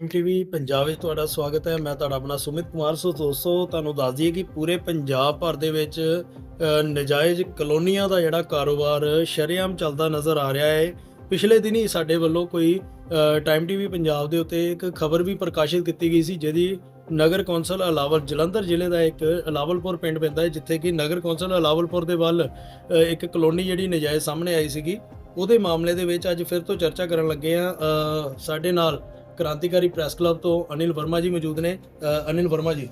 TV Punjab ਵਿੱਚ ਤੁਹਾਡਾ ਸਵਾਗਤ ਹੈ। ਮੈਂ ਤੁਹਾਡਾ ਆਪਣਾ ਸੁਮਿਤ ਕੁਮਾਰ। ਸੋ ਦੋਸਤੋ ਤੁਹਾਨੂੰ ਦੱਸ ਦਈਏ ਕਿ ਪੂਰੇ ਪੰਜਾਬ ਭਰ ਦੇ ਵਿੱਚ ਅ, ਨਜਾਇਜ਼ ਕਲੋਨੀਆਂ ਦਾ ਜਿਹੜਾ ਕਾਰੋਬਾਰ ਸ਼ਰੇਆਮ ਚੱਲਦਾ ਨਜ਼ਰ ਆ ਰਿਹਾ ਹੈ। ਪਿਛਲੇ ਦਿਨੀ ਸਾਡੇ ਵੱਲੋਂ ਕੋਈ ਅ, ਟਾਈਮ ਟੀਵੀ ਪੰਜਾਬ ਦੇ ਉੱਤੇ ਇੱਕ ਖਬਰ ਵੀ ਪ੍ਰਕਾਸ਼ਿਤ ਕੀਤੀ ਗਈ ਸੀ ਜਿਹਦੀ ਨਗਰ ਕੌਂਸਲ ਅਲਾਵਲ ਜਲੰਧਰ ਜ਼ਿਲ੍ਹੇ ਦਾ ਇੱਕ ਅਲਾਵਲਪੁਰ ਪਿੰਡ ਪੈਂਦਾ ਹੈ ਜਿੱਥੇ ਕਿ ਨਗਰ ਕੌਂਸਲ ਅਲਾਵਲਪੁਰ ਦੇ ਵੱਲ ਇੱਕ ਕਲੋਨੀ ਜਿਹੜੀ ਨਜਾਇਜ਼ ਸਾਹਮਣੇ ਆਈ ਸੀਗੀ। ਉਹਦੇ ਮਾਮਲੇ ਦੇ ਵਿੱਚ ਅੱਜ ਫਿਰ ਤੋਂ ਚਰਚਾ ਕਰਨ ਲੱਗੇ ਆ ਸਾਡੇ ਨਾਲ ਕ੍ਰਾਂਤੀਕਾਰੀ ਪ੍ਰੈਸ ਕਲੱਬ ਤੋਂ ਅਨਿਲ ਵਰਮਾ ਜੀ ਮੌਜੂਦ ਨੇ। ਅ, ਅਨਿਲ ਵਰਮਾ ਜੀ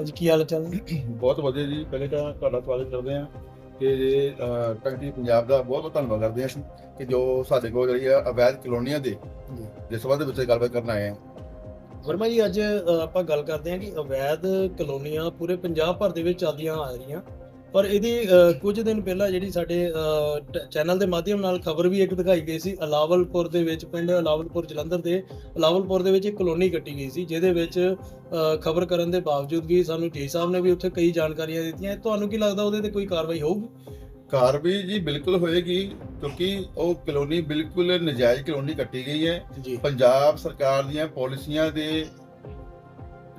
ਅੱਜ ਕੀ ਹਾਲ ਚਾਲ ਨੇ? ਬਹੁਤ ਵਧੀਆ ਜੀ। ਪਹਿਲੇ ਤਾਂ ਤੁਹਾਡਾ ਸਵਾਗਤ ਕਰਦੇ ਹਾਂ ਕਿ ਜੇ ਕੰਟਰੀ ਪੰਜਾਬ ਦਾ ਬਹੁਤ ਬਹੁਤ ਧੰਨਵਾਦ ਕਰਦੇ ਹਾਂ ਅਸੀਂ ਕਿ ਜੋ ਸਾਡੇ ਕੋਲ ਜਿਹੜੀ ਆ ਅਵੈਧ ਕਲੋਨੀਆਂ ਦੇ ਦੇ ਸਬੰਧ ਵਿੱਚ ਗੱਲਬਾਤ ਕਰਨ ਆਏ ਹਾਂ। ਵਰਮਾ ਜੀ ਅੱਜ ਅ, ਆਪਾਂ ਗੱਲ ਕਰਦੇ ਹਾਂ ਕਿ ਅਵੈਧ ਕਲੋਨੀਆਂ ਪੂਰੇ ਪੰਜਾਬ ਭਰ ਦੇ ਵਿੱਚ ਚੱਲਦੀਆਂ ਆ ਰਹੀਆਂ। ਪਰ ਇਹਦੀ ਕੁਝ ਦਿਨ ਪਹਿਲਾਂ ਜਿਹੜੀ ਸਾਡੇ ਚੈਨਲ ਦੇ ਮਾਧਿਅਮ ਨਾਲ ਖਬਰ ਵੀ ਇੱਕ ਦਿਖਾਈ ਗਈ ਸੀ ਅਲਾਵਲਪੁਰ ਦੇ ਵਿੱਚ ਪਿੰਡ ਅਲਾਵਲਪੁਰ ਜਲੰਧਰ ਦੇ ਅਲਾਵਲਪੁਰ ਦੇ ਵਿੱਚ ਇੱਕ ਕਲੋਨੀ ਕੱਟੀ ਗਈ ਸੀ ਜਿਹਦੇ ਵਿੱਚ ਖਬਰ ਕਰਨ ਦੇ ਬਾਵਜੂਦ ਵੀ ਸਾਨੂੰ ਜੀ ਸਾਹਿਬ ਨੇ ਵੀ ਉੱਥੇ ਕਈ ਜਾਣਕਾਰੀਆਂ ਦਿੱਤੀਆਂ। ਤੁਹਾਨੂੰ ਕੀ ਲੱਗਦਾ ਉਹਦੇ ਤੇ ਕੋਈ ਕਾਰਵਾਈ ਹੋਊਗੀ? ਕਾਰ ਵੀ ਜੀ ਬਿਲਕੁਲ ਹੋਏਗੀ ਕਿਉਂਕਿ ਉਹ ਕਲੋਨੀ ਬਿਲਕੁਲ ਨਜਾਇਜ਼ ਕਲੋਨੀ ਕੱਟੀ ਗਈ ਹੈ। ਪੰਜਾਬ ਸਰਕਾਰ ਦੀਆਂ ਪਾਲਿਸੀਆਂ ਦੇ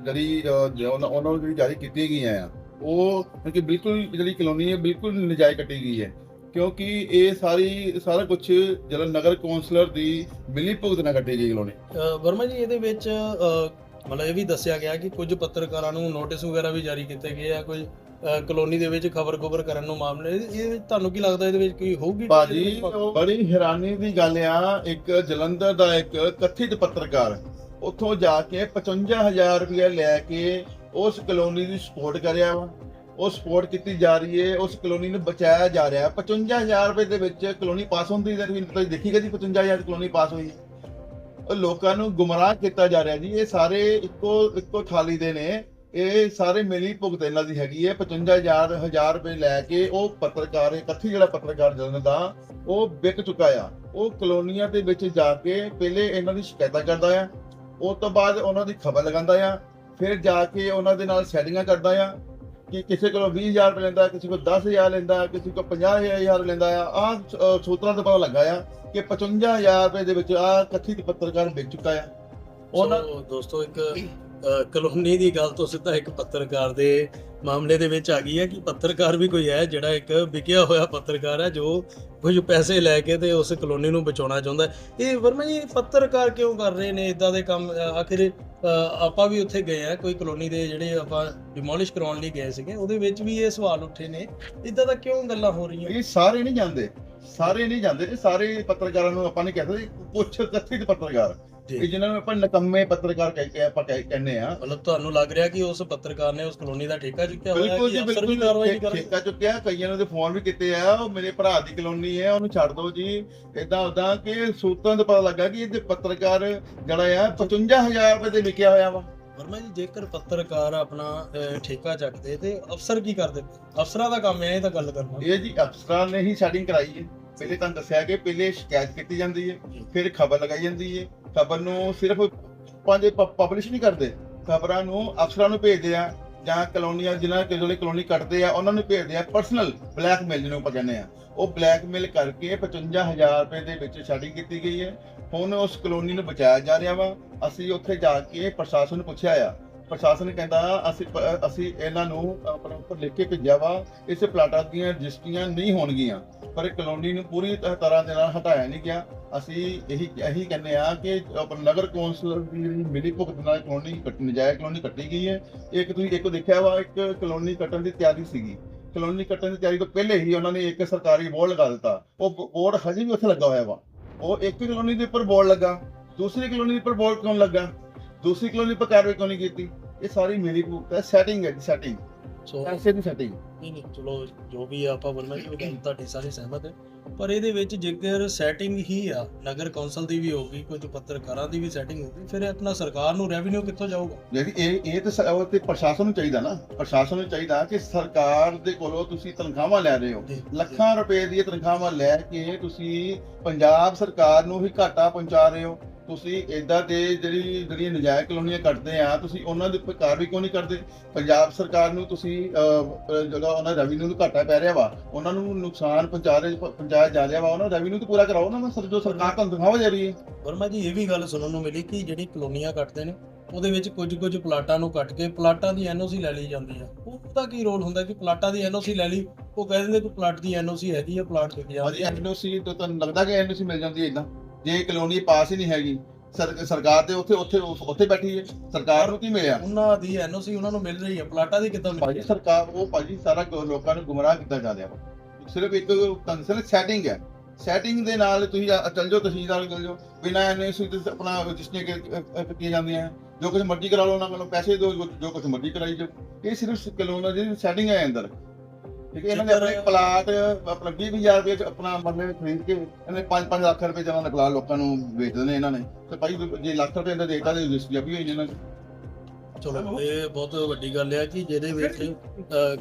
ਜਿਹੜੀ ਉਹਨਾਂ ਨੂੰ ਜਿਹੜੀ ਜਾਰੀ ਕੀਤੀਆਂ ਗਈਆਂ ਆ। ਉਹ ਕਿਉਂਕਿ ਬਿਲਕੁਲ ਜਿਹੜੀ ਕਲੋਨੀ ਹੈ ਬਿਲਕੁਲ ਨਜਾਇਜ਼ ਕੱਟੀ ਗਈ ਹੈ। ਕਿਉਂਕਿ ਇਹ ਸਾਰੀ ਸਾਰਾ ਕੁਝ ਜਿਹੜਾ ਨਗਰ ਕੌਂਸਲਰ ਦੀ ਮਿਲੀ ਭੁਗਤ ਨਾਲ ਕੱਟੀ ਗਈ ਕਲੋਨੀ। ਵਰਮਾ ਜੀ ਇਹਦੇ ਵਿੱਚ ਮਤਲਬ ਇਹ ਵੀ ਦੱਸਿਆ ਗਿਆ ਕਿ ਕੁਝ ਪੱਤਰਕਾਰਾਂ ਨੂੰ ਨੋਟਿਸ ਵਗੈਰਾ ਵੀ ਜਾਰੀ ਕੀਤੇ ਗਏ ਆ ਕੋਈ ਅ, ਕਲੋਨੀ ਦੇ ਵਿੱਚ ਖਬਰ ਖਬਰ ਕਰਨ ਨੂੰ ਮਾਮਲੇ ਇਹ ਤੁਹਾਨੂੰ ਕੀ ਲੱਗਦਾ ਇਹਦੇ ਵਿੱਚ ਕੀ ਹੋਊਗੀ? ਭਾਜੀ ਬੜੀ ਹੈਰਾਨੀ ਦੀ ਗੱਲ ਆ ਇੱਕ ਜਲੰਧਰ ਦਾ ਇੱਕ ਕਥਿਤ ਪੱਤਰਕਾਰ ਉੱਥੋਂ ਜਾ ਕੇ 55000 ਰੁਪਏ ਲੈ ਕੇ ਉਸ ਕਲੋਨੀ ਦੀ ਸਪੋਰਟ ਕਰਿਆ ਵਾ। ਉਹ ਸਪੋਰਟ ਕੀਤੀ ਜਾ ਰਹੀ ਹੈ। ਉਸ ਕਲੋਨੀ ਨੂੰ ਬਚਾਇਆ ਜਾ ਰਿਹਾ 55000 ਰੁਪਏ ਦੇ ਵਿੱਚ ਕਲੋਨੀ ਪਾਸ ਹੁੰਦੀ ਹੈ। ਤੁਸੀਂ ਦੇਖੀ ਕਦੀ 55000 ਕਲੋਨੀ ਪਾਸ ਹੋਈ? ਉਹ ਲੋਕਾਂ ਨੂੰ ਗੁੰਮਰਾਹ ਕੀਤਾ ਜਾ ਰਿਹਾ ਜੀ। ਇਹ ਸਾਰੇ ਇੱਕੋ ਇੱਕੋ ਥਾਲੀ ਦੇ ਨੇ। ਇਹ ਸਾਰੇ ਮਿਲੀ ਭੁਗਤ ਇਹਨਾਂ ਦੀ ਹੈਗੀ ਹੈ। 55000 ਹਜ਼ਾਰ ਰੁਪਏ ਲੈ ਕੇ ਉਹ ਪੱਤਰਕਾਰ, ਇਹ ਜਿਹੜਾ ਪੱਤਰਕਾਰ ਜਲਨ ਦਾ, ਉਹ ਵਿਕ ਚੁੱਕਾ ਆ। ਉਹ ਕਲੋਨੀਆਂ ਦੇ ਵਿੱਚ ਜਾ ਕੇ ਪਹਿਲੇ ਇਹਨਾਂ ਦੀ ਸ਼ਿਕਾਇਤਾਂ ਕਰਦਾ ਆ। ਉਸ ਤੋਂ ਬਾਅਦ ਉਹਨਾਂ ਦੀ ਖਬਰ ਲਗਾਉਂਦਾ ਆ। ਫਿਰ ਜਾ ਕੇ ਉਹਨਾਂ ਦੇ ਨਾਲ ਸੈਟਿੰਗਾਂ ਕਰਦਾ ਆ ਕਿ ਕਿਸੇ ਕੋਲੋਂ 20000 ਰੁਪਏ ਲੈਂਦਾ ਕਿਸੇ ਕੋਲ 10000 ਲੈਂਦਾ ਕਿਸੇ ਕੋਲ 50000 ਲੈਂਦਾ ਆ। ਆ ਸੂਤਰਾਂ ਤੋਂ ਪਤਾ ਲੱਗਾ ਆ ਕਿ 55000 ਰੁਪਏ ਦੇ ਵਿੱਚ ਆ ਕਥਿਤ ਪੱਤਰਕਾਰ ਵਿਕ ਚੁੱਕਾ ਆ। ਉਹਨਾਂ ਦੋਸਤੋ ਇੱਕ ਕਲੋਨੀ ਦੀ ਗੱਲ ਤੋਂ ਸਿੱਧਾ ਇੱਕ ਪੱਤਰਕਾਰ ਦੇ ਮਾਮਲੇ ਦੇ ਵਿੱਚ ਆ ਗਈ ਹੈ ਕਿ ਪੱਤਰਕਾਰ ਵੀ ਕੋਈ ਹੈ ਜਿਹੜਾ ਇੱਕ ਵਿਕਿਆ ਹੋਇਆ ਪੱਤਰਕਾਰ ਹੈ ਜੋ ਕੁਝ ਪੈਸੇ ਲੈ ਕੇ ਤੇ ਉਸ ਕਲੋਨੀ ਨੂੰ ਬਚਾਉਣਾ ਚਾਹੁੰਦਾ ਇਹ ਵਰਮਾ ਜੀ, ਪੱਤਰਕਾਰ ਕਿਉਂ ਕਰ ਰਹੇ ਨੇ? ਇਦਾਂ ਦੇ ਕੰਮ ਆਖਿਰ ਆਪਾਂ ਵੀ ਉੱਥੇ ਗਏ ਆ ਕੋਈ ਕਲੋਨੀ ਦੇ ਜਿਹੜੇ ਆਪਾਂ ਡਿਮੋਲਿਸ਼ ਕਰਾਉਣ ਲਈ ਗਏ ਸੀਗੇ, ਉਹਦੇ ਵਿੱਚ ਵੀ ਇਹ ਸਵਾਲ ਉੱਠੇ ਨੇ। ਇਦਾਂ ਦਾ ਕਿਉਂ ਗੱਲਾਂ ਹੋ ਰਹੀਆਂ? ਇਹ ਸਾਰੇ ਨਹੀਂ ਜਾਂਦੇ, ਸਾਰੇ ਨਹੀਂ ਜਾਂਦੇ ਸਾਰੇ ਪੱਤਰਕਾਰਾਂ ਨੂੰ ਆਪਾਂ ਨਹੀਂ ਕਹਿੰਦੇ ਪੁੱਛ ਕਥਿਤ ਪੱਤਰਕਾਰ। ਕਿ ਜਿਨ੍ਹਾਂ ਨੂੰ ਆਪਾਂ ਨਕੰਮੇ ਪੱਤਰਕਾਰ ਕਹਿ ਕੇ ਆਪਾਂ ਕਹਿ- ਕਹਿੰਦੇ ਆ ਮਤਲਬ ਤੁਹਾਨੂੰ ਲੱਗ ਰਿਹਾ ਕਿ ਉਸ ਪੱਤਰਕਾਰ ਨੇ ਉਸ ਕਲੋਨੀ ਦਾ ਠੇਕਾ ਚੁੱਕਿਆ ਹੋਇਆ ਹੈ ਬਿਲਕੁਲ ਜੀ ਬਿਲਕੁਲ ਕਾਰਵਾਈ ਕਰ ਠੇਕਾ ਚੁੱਕਿਆ ਕਈਆਂ ਨੇ ਤੇ ਫੋਨ ਵੀ ਕੀਤੇ ਆ ਉਹ ਮੇਰੇ ਭਰਾ ਦੀ ਕਲੋਨੀ ਹੈ ਉਹਨੂੰ ਛੱਡ ਦਿਓ ਜੀ। ਇਦਾਂ ਉਦਾਂ ਕਿ ਸੂਤਰਾਂ ਤੋਂ ਪਤਾ ਲੱਗਾ ਕਿ ਇਹਦੇ ਪੱਤਰਕਾਰ ਜਿਹੜਾ ਆ 55000 ਰੁਪਏ ਦੇ ਵਿਕਿਆ ਹੋਇਆ ਵਾ। ਵਰਮਾ ਜੀ ਜੇਕਰ ਪੱਤਰਕਾਰ ਆਪਣਾ ਠੇਕਾ ਚੱਕਦੇ ਤੇ ਅਫਸਰ ਕੀ ਕਰਦੇ ਅਫਸਰਾਂ ਦਾ ਕੰਮ ਹੈ ਇਹ ਤਾਂ ਗੱਲ ਕਰਨਾ। ਇਹ ਜੀ ਅਫਸਰਾਂ ਨੇ ਹੀ ਸੈਟਿੰਗ ਕਰਾਈ ਹੈ। ਪਹਿਲੇ ਤੁਹਾਨੂੰ ਦੱਸਿਆ ਕਿ ਪਹਿਲੇ ਸ਼ਿਕਾਇਤ ਕੀਤੀ ਜਾਂਦੀ ਹੈ, ਫਿਰ ਖਬਰ ਲਗਾਈ ਜਾਂਦੀ ਹੈ। ਖਬਰ ਨੂੰ ਸਿਰਫ ਪੰਜ ਪਬਲਿਸ਼ ਨਹੀਂ ਕਰਦੇ। ਖਬਰਾਂ ਨੂੰ ਅਫਸਰਾਂ ਨੂੰ ਭੇਜਦੇ ਆ ਜਾਂ ਕਲੋਨੀਆਂ, ਜਿਨ੍ਹਾਂ ਕਿ ਜਿਹੜੇ ਕਲੋਨੀ ਕੱਟਦੇ ਆ, ਉਹਨਾਂ ਨੂੰ ਭੇਜਦੇ ਆ ਪਰਸਨਲ ਬਲੈਕਮੇਲ ਜਿਹਨੂੰ ਆਪਾਂ ਕਹਿੰਦੇ ਆ। ਉਹ ਬਲੈਕਮੇਲ ਕਰਕੇ 55000 ਰੁਪਏ ਦੇ ਵਿੱਚ ਸੈਟਿੰਗ ਕੀਤੀ ਗਈ ਹੈ। ਹੁਣ ਉਸ ਕਲੋਨੀ ਨੂੰ ਬਚਾਇਆ ਜਾ ਰਿਹਾ ਵਾ। ਅਸੀਂ ਉੱਥੇ ਜਾ ਕੇ ਪ੍ਰਸ਼ਾਸਨ ਨੂੰ ਪੁੱਛਿਆ ਆ ਪ੍ਰਸ਼ਾਸਨ ਕਹਿੰਦਾ ਅਸੀਂ ਅਸੀਂ ਇਹਨਾਂ ਨੂੰ ਆਪਣਾ ਉੱਪਰ ਲਿਖ ਕੇ ਭੇਜਿਆ ਵਾ, ਇਸ ਪਲਾਟਾਂ ਦੀਆਂ ਰਜਿਸਟਰੀਆਂ ਨਹੀਂ ਹੋਣਗੀਆਂ, ਪਰ ਕਲੋਨੀ ਨੂੰ ਪੂਰੀ ਤਰ੍ਹਾਂ ਦੇ ਨਾਲ ਹਟਾਇਆ ਨਹੀਂ ਗਿਆ। ਅਸੀਂ ਇਹੀ ਇਹੀ ਕਹਿੰਦੇ ਆ ਕਿ ਆਪਣਾ ਨਗਰ ਕੌਂਸਲਰ ਦੀ ਮਿਲੀ ਭੁਗਤ ਨਾਲ ਕਲੋਨੀ ਕੱਟ, ਨਜਾਇਜ਼ ਕਲੋਨੀ ਕੱਟੀ ਗਈ ਹੈ। ਇੱਕ ਤੁਸੀਂ ਇੱਕ ਦੇਖਿਆ ਵਾ, ਇੱਕ ਕਲੋਨੀ ਕੱਟਣ ਦੀ ਤਿਆਰੀ ਸੀਗੀ। ਕਲੋਨੀ ਕੱਟਣ ਦੀ ਤਿਆਰੀ ਤੋਂ ਪਹਿਲੇ ਹੀ ਉਹਨਾਂ ਨੇ ਇੱਕ ਸਰਕਾਰੀ ਬੋਰਡ ਲਗਾ ਦਿੱਤਾ। ਉਹ ਬੋਰਡ ਹਜੇ ਵੀ ਉੱਥੇ ਲੱਗਾ ਹੋਇਆ ਵਾ। ਉਹ ਇੱਕ ਕਲੋਨੀ ਦੇ ਉੱਪਰ ਬੋਰਡ ਲੱਗਾ, ਦੂਸਰੀ ਕਲੋਨੀ ਦੇ ਉੱਪਰ ਬੋਰਡ ਕਿਉਂ ਲੱਗਾ? ਦੂਸਰੀ ਕਲੋਨੀ ਉੱਪਰ ਕਾਰਵਾਈ ਕਿਉਂ ਨਹੀਂ ਕੀਤੀ? ਇਹ ਸਾਰੀ ਮਿਲੀ ਭੁਗਤ ਹੈ ਸੈਟਿੰਗ ਹੈ ਸੈਟਿੰਗ ਸੋ ਪੈਸੇ ਦੀ ਸੈਟਿੰਗ ਨਹੀਂ ਨਹੀਂ ਚਲੋ ਜੋ ਵੀ ਆ ਆਪਾਂ ਵਰਮਾ ਜੀ ਉਹ ਗੱਲ ਤੁਹਾਡੀ ਸਾਰੀ ਸਹਿਮਤ ਹੈ। ਪਰ ਇਹਦੇ ਵਿੱਚ ਜੇਕਰ ਸੈਟਿੰਗ ਹੀ ਆ ਨਗਰ ਕੌਂਸਲ ਦੀ ਵੀ ਹੋਗੀ ਕੁਝ ਪੱਤਰਕਾਰਾਂ ਦੀ ਵੀ ਸੈਟਿੰਗ ਹੋਗੀ ਫਿਰ ਆਪਣਾ ਸਰਕਾਰ ਨੂੰ ਰੈਵਨਿਊ ਕਿੱਥੋਂ ਜਾਊਗਾ? ਜਿਹੜੀ ਇਹ ਇਹ ਤਾਂ ਸ- ਉਹ ਤੇ ਪ੍ਰਸ਼ਾਸਨ ਨੂੰ ਚਾਹੀਦਾ ਨਾ। ਪ੍ਰਸ਼ਾਸਨ ਨੂੰ ਚਾਹੀਦਾ ਕਿ ਸਰਕਾਰ ਦੇ ਕੋਲੋਂ ਤੁਸੀਂ ਤਨਖਾਹਾਂ ਲੈ ਰਹੇ ਹੋ। ਜੀ, ਲੱਖਾਂ ਰੁਪਏ ਦੀਆਂ ਤਨਖਾਹਾਂ ਲੈ ਕੇ ਤੁਸੀਂ ਪੰਜਾਬ ਸਰਕਾਰ ਨੂੰ ਹੀ ਘਾਟਾ ਪਹੁੰਚਾ ਰਹੇ ਹੋ। ਤੁਸੀਂ ਇਦਾਂ ਦੇ ਜਿਹੜੀ ਜਿਹੜੀ ਨਜਾਇਜ਼ ਕਲੋਨੀਆਂ ਕੱਟਦੇ ਆ ਤੁਸੀਂ ਉਹਨਾਂ ਦੇ ਉੱਪਰ ਕਾਰਵਾਈ ਕਿਉਂ ਨਹੀਂ ਕਰਦੇ? ਪੰਜਾਬ ਸਰਕਾਰ ਨੂੰ ਤੁਸੀਂ ਜਿਹੜਾ ਉਹਨਾਂ ਰੈਵਨਿਊ ਨੂੰ ਘਾਟਾ ਪੈ ਰਿਹਾ ਵਾ ਉਹਨਾਂ ਨੂੰ ਨੁਕਸਾਨ ਪਹੁੰਚਾ ਰਹੇ ਪਹੁੰਚਾਇਆ ਜਾ ਰਿਹਾ ਵਾ ਉਹਨਾਂ ਰੈਵਨਿਊ ਤਾਂ ਪੂਰਾ ਕਰਾਓ ਦਾ ਸਰ ਜੋ ਸਰਕਾਰ ਤੁਹਾਨੂੰ ਦਿਖਾਵਾ ਜਾ ਰਹੀ ਹੈ। ਵਰਮਾ ਜੀ ਇਹ ਵੀ ਗੱਲ ਸੁਣਨ ਨੂੰ ਮਿਲੀ ਕਿ ਜਿਹੜੀ ਕਲੋਨੀਆਂ ਕੱਟਦੇ ਨੇ ਉਹਦੇ ਵਿੱਚ ਕੁਝ ਕੁਝ ਪਲਾਟਾਂ ਨੂੰ ਕੱਟ ਕੇ ਪਲਾਟਾਂ ਦੀ ਐਨਓਸੀ ਲੈ ਲਈ ਜਾਂਦੀ ਆ। ਉਹਦਾ ਕੀ ਰੋਲ ਹੁੰਦਾ ਕਿ ਪਲਾਟਾਂ ਦੀ ਐਨਓਸੀ ਲੈ ਲਈ ਉਹ ਕਹਿ ਦਿੰਦੇ ਕਿ ਪਲਾਟ ਦੀ ਐਨਓਸੀ ਹੈਗੀ ਆ ਪਲਾਟ ਵਿਕ ਹਾਂਜੀ ਜਾਂਦੀ ਆ ਐਨਓਸੀ ਤੋਂ ਤੁਹਾਨੂੰ ਲੱਗਦਾ ਕਿ ਐਨਓਸੀ ਮਿਲ ਜਾਂਦੀ ਹੈ ਇਦਾਂ ਜੇ ਕਲੋਨੀ ਪਾਸ ਹੀ ਨਹੀਂ ਹੈਗੀ ਸਰ- ਸਰਕਾਰ ਤੇ ਉੱਥੇ ਉੱਥੇ ਉੱਥੇ ਬੈਠੀ ਹੈ ਸਰਕਾਰ ਨੂੰ ਕੀ ਮਿਲਿਆ? ਉਹਨਾਂ ਦੀ ਐਨਓਸੀ ਉਹਨਾਂ ਨੂੰ ਮਿਲ ਰਹੀ ਆ ਪਲਾਟਾਂ ਦੀ ਕਿੱਦਾਂ ਭਾਜੀ ਸਰਕਾਰ ਉਹ ਭਾਜੀ ਸਾਰਾ ਕੁ ਲੋਕਾਂ ਨੂੰ ਗੁੰਮਰਾਹ ਕੀਤਾ ਜਾ ਰਿਹਾ ਸਿਰਫ ਇੱਕ ਕੰਸਲ ਸੈਟਿੰਗ ਹੈ। ਸੈਟਿੰਗ ਦੇ ਨਾਲ ਤੁਸੀਂ ਚੱਲ ਜਾਓ ਤਹਿਸੀਲਦਾਰ ਚੱਲ ਜਾਓ। ਬਿਨਾਂ ਐਨਓਸੀ ਤੇ ਆਪਣਾ ਰਜਿਸਟਰੀ ਕੀਤੀਆਂ ਜਾਂਦੀਆਂ ਹੈ। ਜੋ ਕੁਝ ਮਰਜ਼ੀ ਕਰਾ ਲਓ ਉਹਨਾਂ ਕੋਲੋਂ ਪੈਸੇ ਦਿਓ ਜੋ- ਜੋ ਕੁਝ ਮਰਜ਼ੀ ਕਰਾਈ ਜਾਓ। ਇਹ ਸਿਰਫ ਕਲੋਨਾ ਦੀ ਸੈਟਿੰਗ ਹੈ ਅੰਦਰ। ਠੀਕ ਹੈ ਇਹਨਾਂ ਨੇ ਆਪਣੇ ਪਲਾਟ ਆਪਣਾ 20000 ਰੁਪਏ ਚ ਆਪਣਾ ਮਰਲੇ ਖਰੀਦ ਕੇ ਇਹਨੇ 5-5 ਲੱਖ ਰੁਪਏ ਜਮਾਂ ਨਿਕਲਾ ਲੋਕਾਂ ਨੂੰ ਵੇਚ ਦਿੰਦੇ ਇਹਨਾਂ ਨੇ। ਤੇ ਭਾਈ ਜੇ ਲੱਖ ਰੁਪਏ ਦਾ ਦੇਤਾ ਤੇ ਰਜਿਸਟਰੀ ਵੀ ਹੋਈ ਨੇ। ਇਹਨਾਂ ਚਲੋ ਇਹ ਬਹੁਤ ਵੱਡੀ ਗੱਲ ਹੈ ਕਿ ਜਿਹਦੇ ਵਿੱਚ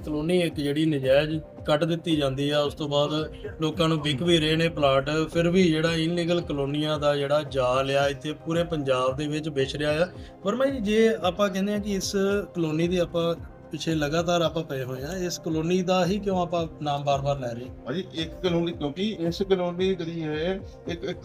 ਕਲੋਨੀ ਇੱਕ ਜਿਹੜੀ ਨਜਾਇਜ਼ ਕੱਟ ਦਿੱਤੀ ਜਾਂਦੀ ਆ ਉਸ ਤੋਂ ਬਾਅਦ ਲੋਕਾਂ ਨੂੰ ਵਿਕ ਵੀ ਰਹੇ ਨੇ ਪਲਾਟ ਫਿਰ ਵੀ ਜਿਹੜਾ ਇਨਲੀਗਲ ਕਲੋਨੀਆਂ ਦਾ ਜਿਹੜਾ ਜਾਲ ਆ ਇੱਥੇ ਪੂਰੇ ਪੰਜਾਬ ਦੇ ਵਿੱਚ ਵਿਛ ਰਿਹਾ ਆ। ਵਰਮਾ ਜੀ ਜੇ ਆਪਾਂ ਕਹਿੰਦੇ ਆ ਕਿ ਇਸ ਕਲੋਨੀ ਦੀ ਆਪਾਂ ਪਿੱਛੇ ਲਗਾਤਾਰ ਆਪਾਂ ਪਏ ਹੋਏ ਆ ਇਸ ਕਲੋਨੀ ਦਾ ਹੀ ਕਿਉਂ ਆਪਾਂ ਨਾਮ ਬਾਰ-ਬਾਰ ਲੈ ਰਹੇ? ਭਾਜੀ, ਇੱਕ ਕਾਨੂੰਨੀ ਕਿਉਂਕਿ ਇਸ ਕਲੋਨੀ ਜਿਹੜੀ ਹੈ, ਇੱਕ ਇੱਕ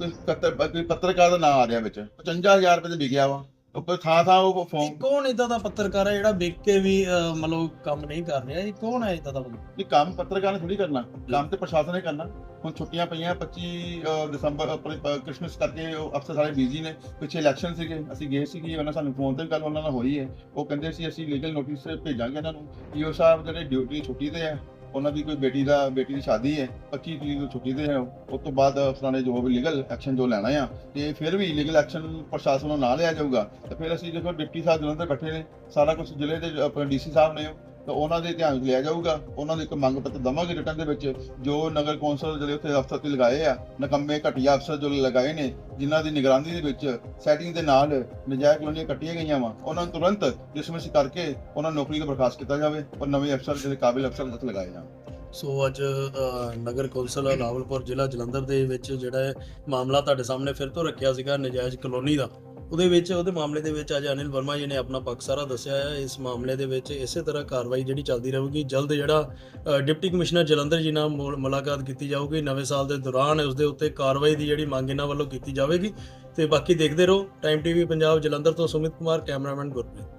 ਪੱਤਰਕਾਰ ਦਾ ਨਾਮ ਆ ਰਿਹਾ ਵਿੱਚ। 55000 ਰੁਪਏ ਤੇ ਵਿਕਿਆ ਵਾ। ਉੱਪਰ ਥਾਂ ਥਾਂ ਉਹ ਇਹ ਫੋਨ ਕੌਣ ਇਦਾਂ ਦਾ ਪੱਤਰਕਾਰ ਹੈ ਜਿਹੜਾ ਵਿਕ ਕੇ ਵੀ ਮਤਲਬ ਕੰਮ ਨਹੀਂ ਕਰ ਰਿਹਾ? ਇਹ ਕੌਣ ਹੈ ਇਦਾਂ ਦਾ ਬੰਦਾ? ਇਹ ਕੰਮ ਪੱਤਰਕਾਰ ਨੇ ਥੋੜੀ ਕਰਨਾ। ਕੰਮ ਤੇ ਪ੍ਰਸ਼ਾਸਨ ਨੇ ਕਰਨਾ। ਹੁਣ ਛੁੱਟੀਆਂ ਪਈਆਂ 25 ਅਹ, ਦਸੰਬਰ ਕ੍ਰਿਸਮਸ ਕਰਕੇ ਉਹ ਅਫਸਰ ਸਾਰੇ ਬਿਜ਼ੀ ਨੇ। ਪਿੱਛੇ ਇਲੈਕਸ਼ਨ ਸੀਗੇ ਅਸੀਂ ਗਏ ਸੀਗੇ ਉਹਨਾਂ ਸਾਨੂੰ ਫੋਨ ਤੇ ਵੀ ਗੱਲ ਉਹਨਾਂ ਨਾਲ ਹੋਈ ਹੈ। ਉਹ ਕਹਿੰਦੇ ਸੀ ਅਸੀਂ ਲੀਗਲ ਨੋਟਿਸ ਭੇਜਾਂਗੇ ਇਹਨਾਂ ਨੂੰ। ਈਓ ਸਾਹਿਬ ਜਿਹੜੇ ਡਿਊਟੀ ਛੁੱਟੀ ਤੇ ਆ ਉਹਨਾਂ ਦੀ ਕੋਈ ਬੇਟੀ ਦਾ, ਬੇਟੀ ਦੀ ਸ਼ਾਦੀ ਹੈ 25 ਤਰੀਕ ਨੂੰ ਛੁੱਟੀ ਤੇ ਹੈ ਉਸ ਤੋਂ ਬਾਅਦ ਅਫਸਰਾਂ ਨੇ ਜੋ ਵੀ ਲੀਗਲ ਐਕਸ਼ਨ ਜੋ ਲੈਣਾ ਆ, ਤੇ ਫਿਰ ਵੀ ਲੀਗਲ ਐਕਸ਼ਨ ਪ੍ਰਸ਼ਾਸਨ ਨੂੰ ਨਾ ਲਿਆ ਜਾਊਗਾ। ਤੇ ਫਿਰ ਅਸੀਂ ਦੇਖੋ, ਡਿਪਟੀ ਸਾਹਿਬ ਜਲੰਧਰ ਬੈਠੇ ਨੇ। ਸਾਰਾ ਕੁਝ ਜ਼ਿਲ੍ਹੇ ਦੇ, ਆਪਣੇ ਡੀਸੀ ਸਾਹਿਬ ਨੇ ਤਾਂ ਉਹਨਾਂ ਦੇ ਧਿਆਨ ਲਿਆ ਜਾਊਗਾ। ਉਹਨਾਂ ਦੇ ਇੱਕ ਮੰਗ ਪੱਤਰ ਦਵਾਂਗੇ ਰਿਟਰਨ ਦੇ ਵਿੱਚ, ਜੋ ਨਗਰ ਕੌਂਸਲ ਜਿਹੜੇ ਉੱਥੇ ਅਫਸਰ ਤੇ ਲਗਾਏ ਆ, ਨਕੰਮੇ ਘਟੀਆ ਅਫਸਰ ਜੋ ਲਗਾਏ ਨੇ, ਜਿਨ੍ਹਾਂ ਦੀ ਨਿਗਰਾਨੀ ਦੇ ਵਿੱਚ ਸੈਟਿੰਗ ਦੇ ਨਾਲ ਨਜਾਇਜ਼ ਕਲੋਨੀਆਂ ਕੱਟੀਆਂ ਗਈਆਂ ਵਾ। ਉਹਨਾਂ ਨੂੰ ਤੁਰੰਤ ਡਿਸਮਿਸ ਕਰਕੇ ਉਹਨਾਂ ਨੂੰ ਨੌਕਰੀ ਤੋਂ ਬਰਖਾਸਤ ਕੀਤਾ ਜਾਵੇ ਔਰ ਨਵੇਂ ਅਫਸਰ ਜਿਹੜੇ ਕਾਬਿਲ ਅਫਸਰ ਉੱਥੇ ਲਗਾਏ ਜਾਣ। ਸੋ ਅੱਜ ਨਗਰ ਕੌਂਸਲ ਲਾਵਲਪੁਰ ਜ਼ਿਲ੍ਹਾ ਜਲੰਧਰ ਦੇ ਵਿੱਚ ਜਿਹੜਾ ਮਾਮਲਾ ਤੁਹਾਡੇ ਸਾਹਮਣੇ ਫਿਰ ਤੋਂ ਰੱਖਿਆ ਸੀਗਾ ਨਜਾਇਜ਼ ਕਲੋਨੀ ਦਾ। ਉਹਦੇ ਵਿੱਚ, ਉਹਦੇ ਮਾਮਲੇ ਦੇ ਵਿੱਚ ਅੱਜ ਅਨਿਲ ਵਰਮਾ ਜੀ ਨੇ ਆਪਣਾ ਪੱਖ ਸਾਰਾ ਦੱਸਿਆ ਹੈ। ਇਸ ਮਾਮਲੇ ਦੇ ਵਿੱਚ ਇਸੇ ਤਰ੍ਹਾਂ ਕਾਰਵਾਈ ਜਿਹੜੀ ਚੱਲਦੀ ਰਹੂਗੀ, ਜਲਦ ਜਿਹੜਾ ਡਿਪਟੀ ਕਮਿਸ਼ਨਰ ਜਲੰਧਰ ਜੀ ਨਾਲ ਮੁਲਾਕਾਤ ਕੀਤੀ ਜਾਊਗੀ। ਨਵੇਂ ਸਾਲ ਦੇ ਦੌਰਾਨ ਉਸ ਦੇ ਉੱਤੇ ਕਾਰਵਾਈ ਦੀ ਜਿਹੜੀ ਮੰਗ ਇਹਨਾਂ ਵੱਲੋਂ ਕੀਤੀ ਜਾਵੇਗੀ। ਤੇ ਬਾਕੀ ਦੇਖਦੇ ਰਹੋ ਟਾਈਮ ਟੀਵੀ ਪੰਜਾਬ ਜਲੰਧਰ ਤੋਂ ਸੁਮਿਤ ਕੁਮਾਰ, ਕੈਮਰਾਮੈਨ ਗੁਰਪ੍ਰੀਤ।